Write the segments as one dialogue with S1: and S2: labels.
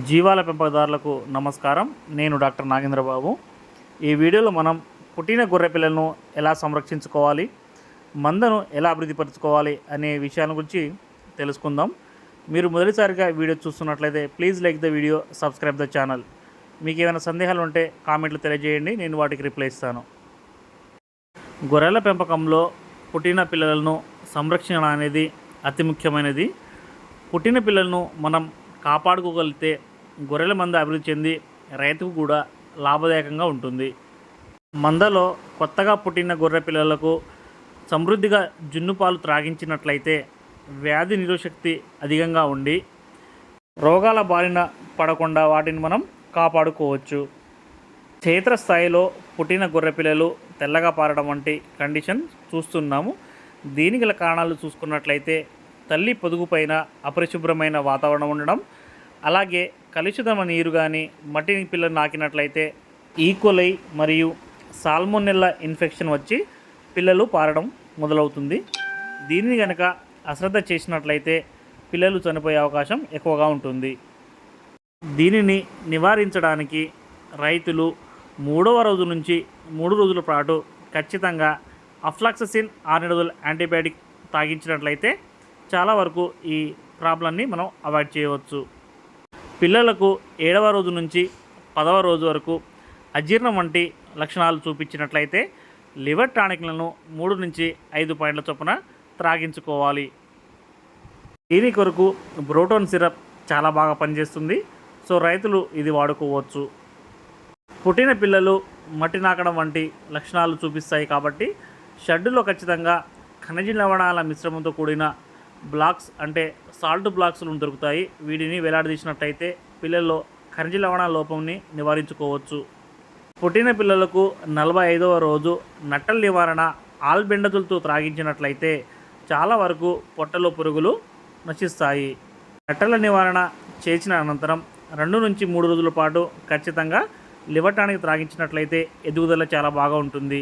S1: జీవాల పెంపకదారులకు నమస్కారం. నేను డాక్టర్ నాగేంద్రబాబు. ఈ వీడియోలో మనం పుట్టిన గొర్రె పిల్లలను ఎలా సంరక్షించుకోవాలి మందను ఎలా అభివృద్ధిపరచుకోవాలి అనే విషయాల గురించి తెలుసుకుందాం. మీరు మొదటిసారిగా వీడియో చూస్తున్నట్లయితే please like the video subscribe the channel. మీకు ఏమైనా సందేహాలు ఉంటే కామెంట్లు తెలియజేయండి నేను వాటికి రిప్లై ఇస్తాను. గొర్రెల పెంపకంలో పుట్టిన పిల్లలను సంరక్షణ అనేది అతి ముఖ్యమైనది. పుట్టిన పిల్లలను మనం కాపాడుకోగలిగితే గొర్రెల మంద అభివృద్ధి చెంది రైతుకు కూడా లాభదాయకంగా ఉంటుంది. మందలో కొత్తగా పుట్టిన గొర్రె పిల్లలకు సమృద్ధిగా జున్ను పాలు త్రాగించినట్లయితే వ్యాధి నిరోధశక్తి అధికంగా ఉండి రోగాల బారిన పడకుండా వాటిని మనం కాపాడుకోవచ్చు. క్షేత్రస్థాయిలో పుట్టిన గొర్రె పిల్లలు తెల్లగా పారడం వంటి కండిషన్ చూస్తున్నాము. దీనికి గల కారణాలు చూసుకున్నట్లయితే తల్లి పొదుగు పైన అపరిశుభ్రమైన వాతావరణం ఉండడం అలాగే కలుషితమ నీరు కానీ మట్టిని పిల్లలు నాకినట్లయితే e. ఈక్వలై మరియు సాల్మోనెల్లా ఇన్ఫెక్షన్ వచ్చి పిల్లలు పారడం మొదలవుతుంది. దీనిని కనుక అశ్రద్ధ చేసినట్లయితే పిల్లలు చనిపోయే అవకాశం ఎక్కువగా ఉంటుంది. దీనిని నివారించడానికి రైతులు మూడవ రోజు నుంచి మూడు రోజుల పాటు ఖచ్చితంగా అఫ్లాక్ససిన్ ఆర్నిడోజల్ యాంటీబయాటిక్ తాగించినట్లయితే చాలా వరకు ఈ ప్రాబ్లమ్ని మనం అవాయిడ్ చేయవచ్చు. పిల్లలకు ఏడవ రోజు నుంచి పదవ రోజు వరకు అజీర్ణం వంటి లక్షణాలు చూపించినట్లయితే లివర్ టానిక్లను మూడు నుంచి ఐదు పాయింట్ల చొప్పున త్రాగించుకోవాలి. దీని కొరకు బ్రోటోన్ సిరప్ చాలా బాగా పనిచేస్తుంది. సో రైతులు ఇది వాడుకోవచ్చు. పుట్టిన పిల్లలు మట్టి నాకడం వంటి లక్షణాలు చూపిస్తాయి కాబట్టి షెడ్డులో ఖచ్చితంగా ఖనిజ లవణాల మిశ్రమంతో కూడిన బ్లాక్స్ అంటే సాల్ట్ బ్లాక్స్లు దొరుకుతాయి. వీటిని వేలాడదీసినట్టయితే పిల్లల్లో ఖనిజ లవణ లోపంని నివారించుకోవచ్చు. పుట్టిన పిల్లలకు నలభై ఐదవ రోజు నట్టల నివారణ ఆల్బెండతులతో త్రాగించినట్లయితే చాలా వరకు పొట్టలో పురుగులు నశిస్తాయి. నట్టల నివారణ చేసిన అనంతరం రెండు నుంచి మూడు రోజుల పాటు ఖచ్చితంగా లివటానికి త్రాగించినట్లయితే ఎదుగుదల చాలా బాగా ఉంటుంది.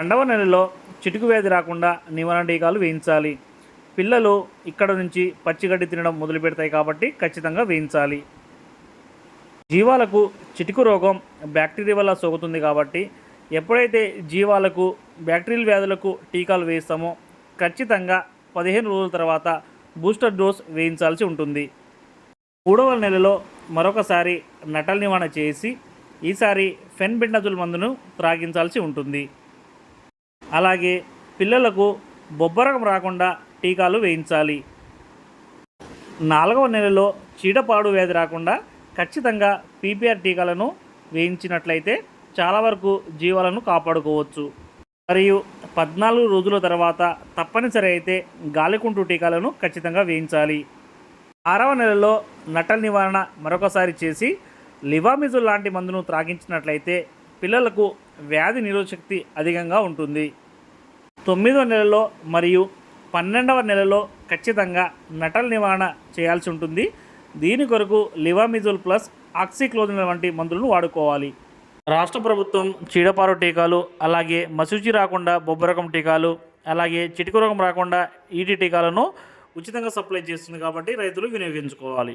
S1: రెండవ నెలలో చిటుకు వ్యాధి రాకుండా నివారణ టీకాలు వేయించాలి. పిల్లలు ఇక్కడ నుంచి పచ్చిగడ్డి తినడం మొదలు పెడతాయి కాబట్టి ఖచ్చితంగా వేయించాలి. జీవాలకు చిటుకు రోగం బ్యాక్టీరియా వల్ల సోకుతుంది కాబట్టి ఎప్పుడైతే జీవాలకు బ్యాక్టీరియల్ వ్యాధులకు టీకాలు వేస్తామో ఖచ్చితంగా పదిహేను రోజుల తర్వాత బూస్టర్ డోస్ వేయించాల్సి ఉంటుంది. మూడవ నెలలో మరొకసారి నటల నివారణ చేసి ఈసారి ఫెన్బిండజుల్ మందును త్రాగించాల్సి ఉంటుంది. అలాగే పిల్లలకు బొబ్బరకం రాకుండా టీకాలు వేయించాలి. నాలుగవ నెలలో చీడపాడు వ్యాధి రాకుండా ఖచ్చితంగా పీపీఆర్ టీకాలను వేయించినట్లయితే చాలా వరకు జీవాలను కాపాడుకోవచ్చు. మరియు పద్నాలుగు రోజుల తర్వాత తప్పనిసరి అయితే గాలికుంటు టీకాలను ఖచ్చితంగా వేయించాలి. ఆరవ నెలలో నటల నివారణ మరొకసారి చేసి లివామిజుల్ లాంటి మందును త్రాగించినట్లయితే పిల్లలకు వ్యాధి నిరోధశక్తి అధికంగా ఉంటుంది. తొమ్మిదవ నెలలో మరియు పన్నెండవ నెలలో ఖచ్చితంగా నటల నివారణ చేయాల్సి ఉంటుంది. దీని కొరకు లివామిజోల్ ప్లస్ ఆక్సిక్లోజిన్ వంటి మందులను వాడుకోవాలి. రాష్ట్ర ప్రభుత్వం చీడపారు టీకాలు అలాగే మసూచి రాకుండా బొబ్బరకం టీకాలు అలాగే చిటికు రోగం రాకుండా ఈటీ టీకాలను ఉచితంగా సప్లై చేస్తుంది కాబట్టి రైతులు వినియోగించుకోవాలి.